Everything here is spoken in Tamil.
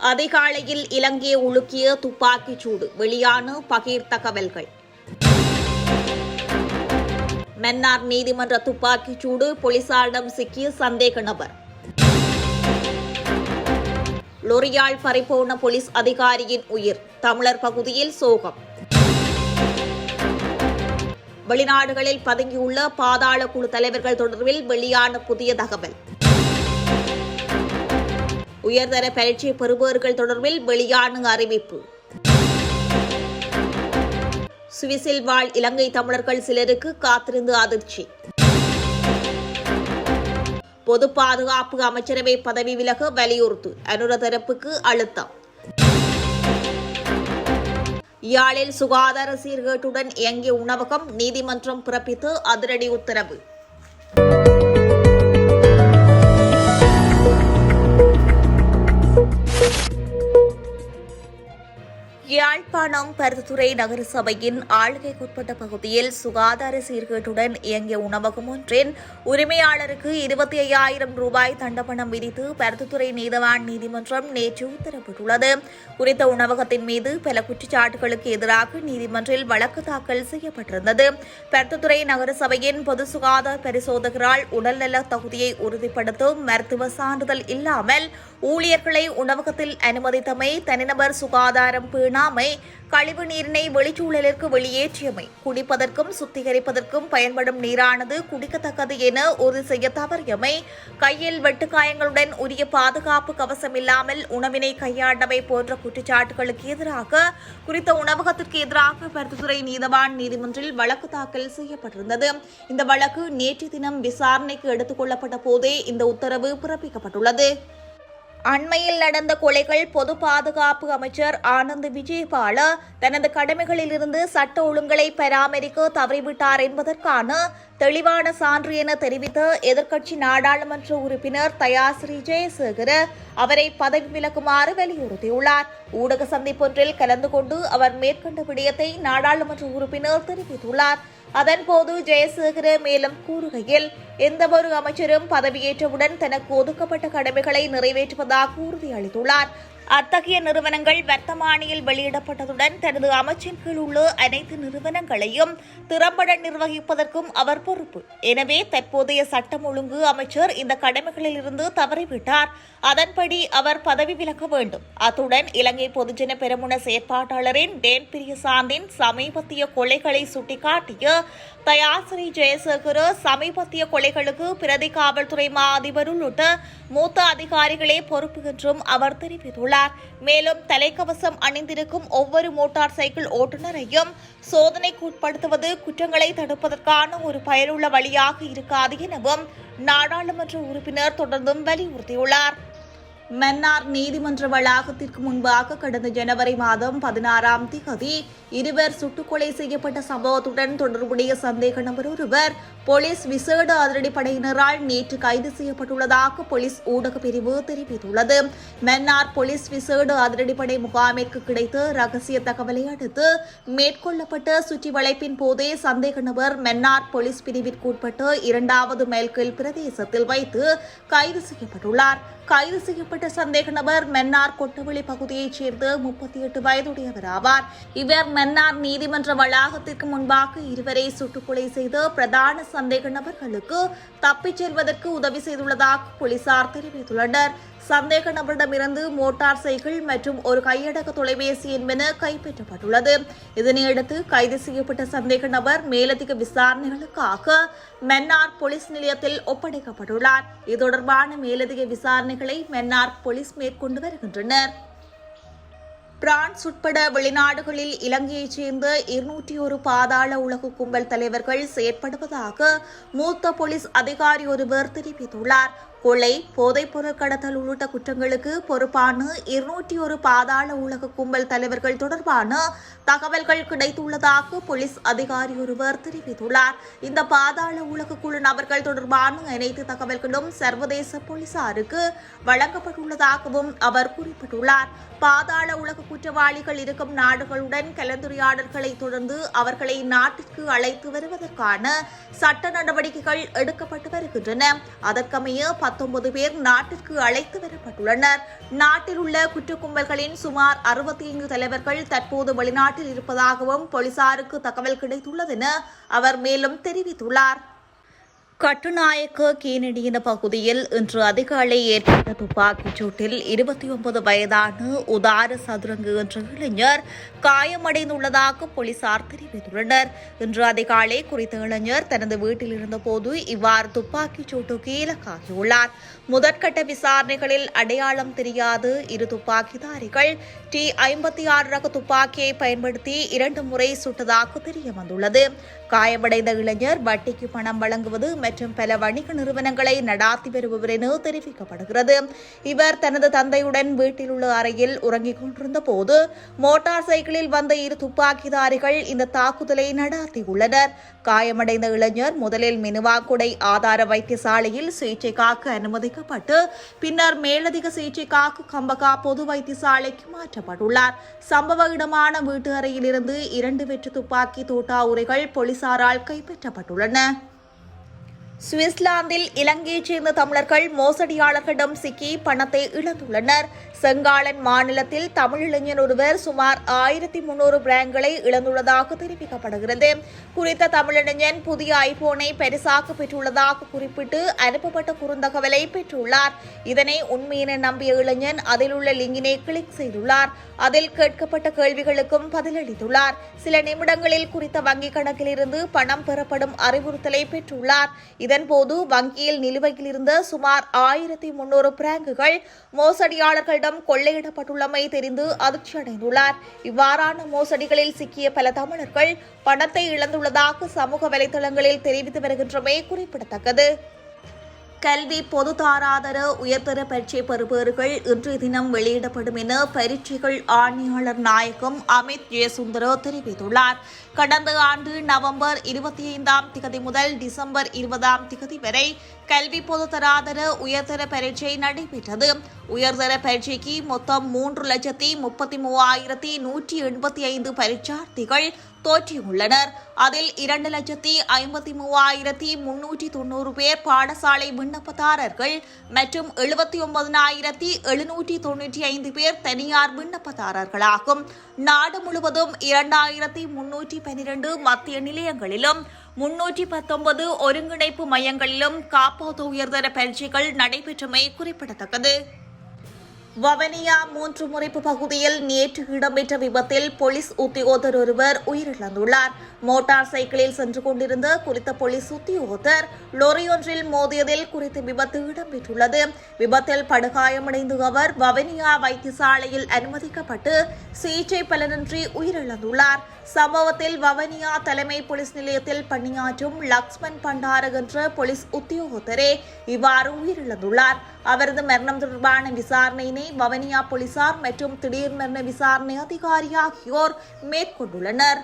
அதிகாலையில் இலங்கையை உலுக்கிய துப்பாக்கிச் சூடு. வெளியான பகிர் தகவல்கள் மன்னார் நீதிமன்ற துப்பாக்கிச் சூடு போலீசாரிடம் சிக்கிய சந்தேக நபர். லொரியால் பறிபோன போலீஸ் அதிகாரியின் உயிர். தமிழர் பகுதியில் சோகம். வெளிநாடுகளில் பதுங்கியுள்ள பாதாள குழு தலைவர்கள் தொடர்பில் வெளியான புதிய தகவல். உயர்தர பரீட்சை பெறுபவர்கள் தொடர்பில் வெளியான அறிவிப்பு. சுவிசில் வாழ் இலங்கை தமிழர்கள் சிலருக்கு காத்திருந்து அதிர்ச்சி. பொது பாதுகாப்பு அமைச்சரவை பதவி விலக வலியுறுத்து. அனுர தரப்புக்கு அழுத்தம். யாழில் சுகாதார சீர்கேட்டுடன் இயங்கிய உணவகம் நீதிமன்றம் பிறப்பித்து அதிரடி உத்தரவு. யாழ்ப்பாணம் பருத்துறை நகர சபையின் ஆளுகைக்குட்பட்ட பகுதியில் சுகாதார சீர்கேட்டுடன் இயங்கிய உணவகம் ஒன்றின் உரிமையாளருக்கு இருபத்தி ஐயாயிரம் ரூபாய் தண்டப்பணம் விதித்து பருத்துத்துறை நீதவான் நீதிமன்றம் நேற்று உத்தரவிட்டுள்ளது. குறித்த உணவகத்தின் மீது பல குற்றச்சாட்டுகளுக்கு எதிராக நீதிமன்றில் வழக்கு தாக்கல் செய்யப்பட்டிருந்தது. பருத்துத்துறை நகர சபையின் பொது சுகாதார பரிசோதகரால் உடல்நல தகுதியை உறுதிப்படுத்தும் மருத்துவ சான்றிதழ் இல்லாமல் ஊழியர்களை உணவகத்தில் அனுமதித்தமை தனிநபர் சுகாதாரம் பேணாமை கழிவு நீரினை வெளிச்சூழலிற்கு வெளியேற்றியமை. குடிப்பதற்கும் சுத்திகரிப்பதற்கும் பயன்படும் நீரானது குடிக்கத்தக்கது என உறுதி செய்ய தவறியமை. கையில் வெட்டுக்காயங்களுடன் உரிய பாதுகாப்பு கவசம் இல்லாமல் உணவினை கையாண்டவை போன்ற குற்றச்சாட்டுகளுக்கு எதிராக குறித்த உணவகத்திற்கு எதிராக பருத்துத்துறை நீதவான் நீதிமன்றில் வழக்கு தாக்கல் செய்யப்பட்டிருந்தது. இந்த வழக்கு நேற்று தினம் விசாரணைக்கு எடுத்துக் கொள்ளப்பட்ட போதே இந்த உத்தரவு பிறப்பிக்கப்பட்டுள்ளது. அண்மையில் நடந்த கொலைகள் பொது பாதுகாப்பு அமைச்சர் ஆனந்த் விஜயபால தனது கடமைகளிலிருந்து சட்ட ஒழுங்கலை பராமரிக்க தவறிவிட்டார் என்பதற்கான தெளிவான சான்று என தெரிவித்த எதிர்க்கட்சி நாடாளுமன்ற உறுப்பினர் தயாஸ்ரீ ஜெயசேகர அவரை பதவி விலக்குமாறு வலியுறுத்தியுள்ளார். ஊடக சந்திப்பொன்றில் கலந்து கொண்டு அவர் மேற்கண்ட விடயத்தை நாடாளுமன்ற உறுப்பினர் தெரிவித்துள்ளார். அதன்போது ஜெயசேகர மேலும் கூறுகையில் எந்தவொரு அமைச்சரும் பதவியேற்றவுடன் தனக்கு ஒதுக்கப்பட்ட கடமைகளை நிறைவேற்றுவதாக உறுதியளித்துள்ளார். அத்தகைய நிறுவனங்கள் வர்த்தமானியில் வெளியிடப்பட்டதுடன் தனது அமைச்சின் கீழ் உள்ள அனைத்து நிறுவனங்களையும் திறம்பட நிர்வகிப்பதற்கும் அவர் பொறுப்பு. எனவே தற்போதைய சட்டம் ஒழுங்கு அமைச்சர் இந்த கடமைகளில் இருந்து தவறிவிட்டார். அதன்படி அவர் பதவி விலக வேண்டும். அத்துடன் இலங்கை பொதுஜன பெருமுன செயற்பாட்டாளரின் டேன் பிரியசாந்தின் சமீபத்திய கொலைகளை சுட்டிக்காட்டிய தயாசிரி ஜெயசேகர சமீபத்திய கொலைகளுக்கு பிரதி காவல்துறை மா அதிபர் உள்ளிட்ட மூத்த அதிகாரிகளே பொறுப்பு என்றும் அவர் தெரிவித்துள்ளார். மேலும் தலைக்கவசம் அணிந்திருக்கும் ஒவ்வொரு மோட்டார் சைக்கிள் ஓட்டுநரையும் சோதனைக்கு உட்படுத்துவது குற்றங்களை தடுப்பதற்கான ஒரு பயனுள்ள வழியாக இருக்காது எனவும் நாடாளுமன்ற உறுப்பினர் தொடர்ந்தும் வலியுறுத்தியுள்ளார். மன்னார் நீதிமன்ற வளாகத்திற்கு முன்பாக கடந்த ஜனவரி மாதம் பதினாறாம் திகதி இருவர் சுட்டுக்கொலை செய்யப்பட்ட சம்பவத்துடன் தொடர்புடைய சந்தேக நபர் ஒருவர் போலீஸ் விசேட அதிரடிப்படையினரால் நேற்று கைது செய்யப்பட்டுள்ளதாக போலீஸ் ஊடக பிரிவு தெரிவித்துள்ளது. மன்னார் போலீஸ் விசேட அதிரடிப்படை முகாமிற்கு கிடைத்த ரகசிய தகவலை அடுத்து மேற்கொள்ளப்பட்ட சுற்றி வளைப்பின் போதே சந்தேக நபர் மன்னார் போலீஸ் பிரிவிற்குட்பட்ட இரண்டாவது மேல்கில் பிரதேசத்தில் வைத்து கைது செய்யப்பட்டுள்ளார். கைது செய்யப்பட்ட சந்தேக நபர் மென்னார் கொட்டவெளி பகுதியைச் சேர்ந்த முப்பத்தி எட்டு வயதுடையவர் ஆவார். இவர் மென்னார் நீதிமன்ற வளாகத்திற்கு முன்பாக இருவரை சுட்டுக்கொலை செய்த பிரதான சந்தேக நபர்களுக்கு தப்பிச் செல்வதற்கு உதவி செய்துள்ளதாக போலீசார் தெரிவித்துள்ளனர். சந்தேக நபரிடமிருந்து மோட்டார் சைக்கிள் மற்றும் ஒரு கையடக்க தொலைபேசி என்பன கைப்பற்றப்பட்டுள்ளது. இதனையடுத்து கைது செய்யப்பட்ட சந்தேக நபர் மேலதிக விசாரணைகளுக்காக மென்னார் போலீஸ் நிலையத்தில் ஒப்படைக்கப்பட்டுள்ளார். இது தொடர்பான மேலதிக விசாரணைகளை மென்னார் போலீஸ் மேற்கொண்டு வருகின்றனர். பிரான்ஸ் உட்பட வெளிநாடுகளில் இலங்கையைச் சேர்ந்த இருநூற்றி ஒரு பாதாள உலக கும்பல் தலைவர்கள் செயற்படுவதாக மூத்த போலீஸ் அதிகாரி ஒருவர் தெரிவித்துள்ளார். கொலை போதைப்பொருள் கடத்தல் உள்ளிட்ட குற்றங்களுக்கு பொறுப்பான இருநூற்றி ஒரு பாதாள உலக கும்பல் தலைவர்கள் தொடர்பான தகவல்கள் கிடைத்துள்ளதாக போலீஸ் அதிகாரி ஒருவர் தெரிவித்துள்ளார். இந்த பாதாள உலக குழு நபர்கள் தொடர்பான அனைத்து தகவல்களும் சர்வதேச போலீசாருக்கு வழங்கப்பட்டுள்ளதாகவும் அவர் குறிப்பிட்டுள்ளார். பாதாள உலக குற்றவாளிகள் இருக்கும் நாடுகளுடன் கலந்துரையாடல்களை தொடர்ந்து அவர்களை நாட்டிற்கு அழைத்து வருவதற்கான சட்ட நடவடிக்கைகள் எடுக்கப்பட்டு வருகின்றன. அதற்கமைய பத்தொன்பது பேர் நாட்டிற்கு அழைத்து வரப்பட்டுள்ளனர். நாட்டில் உள்ள குற்ற கும்பல்களின் சுமார் அறுபத்தி ஐந்து தலைவர்கள் தற்போது வெளிநாட்டில் இருப்பதாகவும் போலீசாருக்கு தகவல் கிடைத்துள்ளது என அவர் மேலும் தெரிவித்துள்ளார். கட்டுநாயக்க கீனடியின பகுதியில் இன்று அதிகாலை ஏற்பட்ட துப்பாக்கிச் சூட்டில் இருபத்தி ஒன்பது வயதான உதார சதுரங்கு என்ற இளைஞர் காயமடைந்துள்ளதாக போலீசார் தெரிவித்துள்ளனர். இன்று அதிகாலை குறித்த இளைஞர் தனது வீட்டில் இருந்தபோது இவ்வாறு துப்பாக்கிச் சூட்டுக்கு இலக்காகியுள்ளார் முதற்கட்ட விசாரணைகளில் அடையாளம் தெரியாது. இரு துப்பாக்கிதாரிகள் டி ஐம்பத்தி ஆறு ரக துப்பாக்கியை பயன்படுத்தி இரண்டு முறை சுட்டதாக தெரியவந்துள்ளது. காயமடைந்த இளைஞர் வட்டிக்கு பணம் வழங்குவது மற்றும் பல வணிக நிறுவனங்களை நடாத்தி வருபவர் என தெரிவிக்கப்படுகிறது. இவர் தனது தந்தையுடன் வீட்டில் உள்ள அறையில் உறங்கிக் கொண்டிருந்த போது மோட்டார் சைக்கிளில் வந்த இரு துப்பாக்கிதாரிகள் இந்த தாக்குதலை நடாத்தியுள்ளனர் காயமடைந்த இளைஞர் முதலில் மினுவாக்குடை ஆதார வைத்தியசாலையில் சிகிச்சைக்காக அனுமதிக்கப்பட்டு பின்னர் மேலதிக சிகிச்சைக்காக கம்பகா பொது வைத்தியசாலைக்கு மாற்றப்பட்டுள்ளார். சம்பவ இடமான வீட்டு அறையிலிருந்து இரண்டு வெற்று துப்பாக்கி தோட்டா உரைகள் போலீசாரால் கைப்பற்றப்பட்டுள்ளன. சுவிட்சர்லாந்தில் இலங்கையைச் சேர்ந்த தமிழர்கள் மோசடியாளர்களிடம் சிக்கி பணத்தை இழந்துள்ளனர். செங்காலன் மாநிலத்தில் தமிழ் இளைஞர் ஒருவர் சுமார் ஆயிரத்தி முன்னூறு பிராங்களை இழந்துள்ளதாக தெரிவிக்கப்படுகிறது. குறித்த தமிழிளைஞன் புதிய ஐபோனை பரிசாக பெற்றுள்ளதாக குறிப்பிட்டு அனுப்பப்பட்ட குறுந்தகவலை பெற்றுள்ளார். இதனை உண்மையென நம்பிய இளைஞன் அதில் உள்ள லிங்கினை கிளிக் செய்துள்ளார். அதில் கேட்கப்பட்ட கேள்விகளுக்கும் பதிலளித்துள்ளார். சில நிமிடங்களில் குறித்த வங்கிக் கணக்கிலிருந்து பணம் பெறப்படும் அறிவுறுத்தலை பெற்றுள்ளார். இதன்போது வங்கியில் நிலுவையில் இருந்த சுமார் ஆயிரத்தி முன்னூறு பிராங்குகள் மோசடியாளர்களிடம் கொள்ளையிடப்பட்டுள்ளமை தெரிந்து அதிர்ச்சியடைந்துள்ளார். இவ்வாறான மோசடிகளில் சிக்கிய பல தமிழர்கள் பணத்தை இழந்துள்ளதாக சமூக வலைதளங்களில் தெரிவித்து வருகின்றமை குறிப்பிடத்தக்கது. கல்வி பொதுதாராதர உயர்தர பரீட்சை பெறுபவர்கள் இன்றைய தினம் வெளியிடப்படும் என பரீட்சைகள் ஆணையாளர் நாயகம் அமித் ஜெயசுந்தர தெரிவித்துள்ளார். கடந்த ஆண்டு நவம்பர் இருபத்தி ஐந்தாம் திகதி முதல் டிசம்பர் இருபதாம் திகதி வரை கல்வி பொதுதராதர உயர்தர பரீட்சை நடைபெற்றது. உயர்தர பரீட்சைக்கு மொத்தம் மூன்று லட்சத்தி முப்பத்தி மூவாயிரத்தி நூற்றி எண்பத்தி ஐந்து பரீட்சார்த்திகள் தோற்றியுள்ளனர். அதில் இரண்டு லட்சத்தி ஐம்பத்தி மூவாயிரத்தி முன்னூற்றி தொண்ணூறு பேர் பாடசாலை விண்ணப்பதாரர்கள் மற்றும் எழுபத்தி ஒன்பதனாயிரத்தி எழுநூற்றி தொன்னூற்றி ஐந்து பேர் தனியார் விண்ணப்பதாரர்களாகும். நாடு முழுவதும் இரண்டாயிரத்தி முன்னூற்றி பனிரெண்டு மத்திய நிலையங்களிலும் முன்னூற்றி பத்தொன்பது ஒருங்கிணைப்பு மையங்களிலும் காப்போது உயர்தர பயிற்சிகள் நடைபெற்றமை குறிப்பிடத்தக்கது. வவனியா மூன்று முறைப்பு பகுதியில் நேற்று இடம்பெற்ற விபத்தில் போலீஸ் உத்தியோகத்தர் ஒருவர் உயிரிழந்துள்ளார். மோட்டார் சைக்கிளில் சென்று கொண்டிருந்த குறித்த போலீஸ் உத்தியோகத்தர் லொரியொன்றில் மோதியதில் குறித்த விபத்து இடம்பெற்றுள்ளது. விபத்தில் படுகாயமடைந்த அவர் வவனியா வைத்தியசாலையில் அனுமதிக்கப்பட்டு சிகிச்சை பலனின்றி உயிரிழந்துள்ளார். சம்பவத்தில் வவனியா தலைமை போலீஸ் நிலையத்தில் பணியாற்றும் லக்ஷ்மண் பண்டாரக் என்ற போலீஸ் உத்தியோகத்தரே இவ்வாறு உயிரிழந்துள்ளார். அவரது மரணம் தொடர்பான விசாரணையினை வவனியா போலீசார் மற்றும் திடீர் மரண விசாரணை அதிகாரி ஆகியோர் மேற்கொண்டுள்ளனர்.